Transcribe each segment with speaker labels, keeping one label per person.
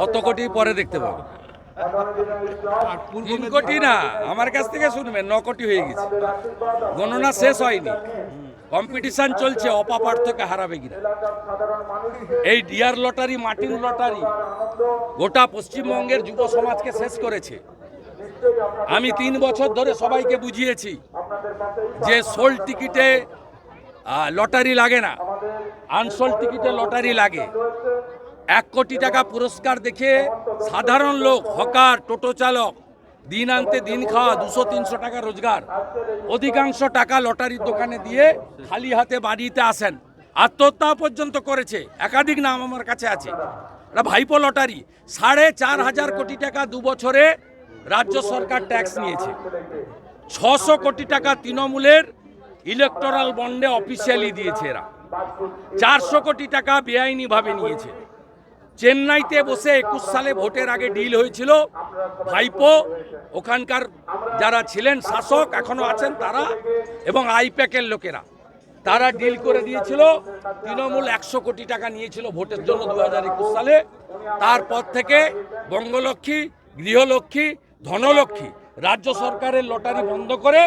Speaker 1: কত কোটি পরে দেখতে পাবো? তিন কোটি না আমার কাছ থেকে শুনবেন ন কোটি হয়ে গেছে। গণনা শেষ হয়নি। কম্পিটিশন চলছে অপাপার থেকে হারাবে কিনা। এই ডিয়ার লটারি মাটির লটারি গোটা পশ্চিমবঙ্গের যুব সমাজকে শেষ করেছে। আমি তিন বছর ধরে সবাইকে বুঝিয়েছি যে সোল টিকিটে লটারি লাগে না। আনসোল টিকিটে লটারি লাগে। এক কোটি টাকা পুরস্কার দেখে সাধারণ লোক, হকার, টোটো চালক, দিন আনতে দিন খাওয়া দুশো, তিনশো টাকা রোজগার। অধিকাংশ টাকা লটারির দোকানে দিয়ে খালি হাতে বাড়িতে আসেন। আত্মহত্যা পর্যন্ত করেছে, একাধিক নাম আমার কাছে আছে। এটা ভাইপো লটারি, সাড়ে চার হাজার কোটি টাকা দু বছরে রাজ্য সরকার ট্যাক্স নিয়েছে। ছশো কোটি টাকা তৃণমূলের ইলেকটোরাল বন্ডে অফিসিয়ালি দিয়েছে এরা। চারশো কোটি টাকা বেআইনিভাবে নিয়েছে। চেন্নাইতে বসে একুশ সালে ভোটের আগে ডিল হয়েছিল। ভাইপো, ওখানকার যারা ছিলেন শাসক এখনও আছেন তারা এবং আইপ্যাকের লোকেরা, তারা ডিল করে দিয়েছিল। তৃণমূল একশো কোটি টাকা নিয়েছিল ভোটের জন্য দু হাজার একুশ সালে। তারপর থেকে বঙ্গলক্ষ্মী, গৃহলক্ষ্মী, ধনলক্ষ্মী রাজ্য সরকারের লটারি বন্ধ করে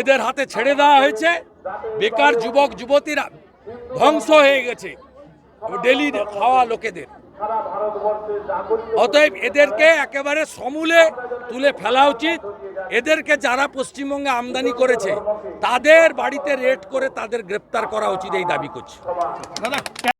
Speaker 1: এদের হাতে ছেড়ে দেওয়া হয়েছে। বেকার যুবক, যুবতীরা ধ্বংস হয়ে গেছে। ডেলি খাওয়া লোকেদের। অতএব এদেরকে একেবারে সমূলে তুলে ফেলা উচিত। এদেরকে যারা পশ্চিমবঙ্গে আমদানি করেছে তাদের বাড়িতে রেড করে তাদের গ্রেপ্তার করা উচিত এই দাবি করছি।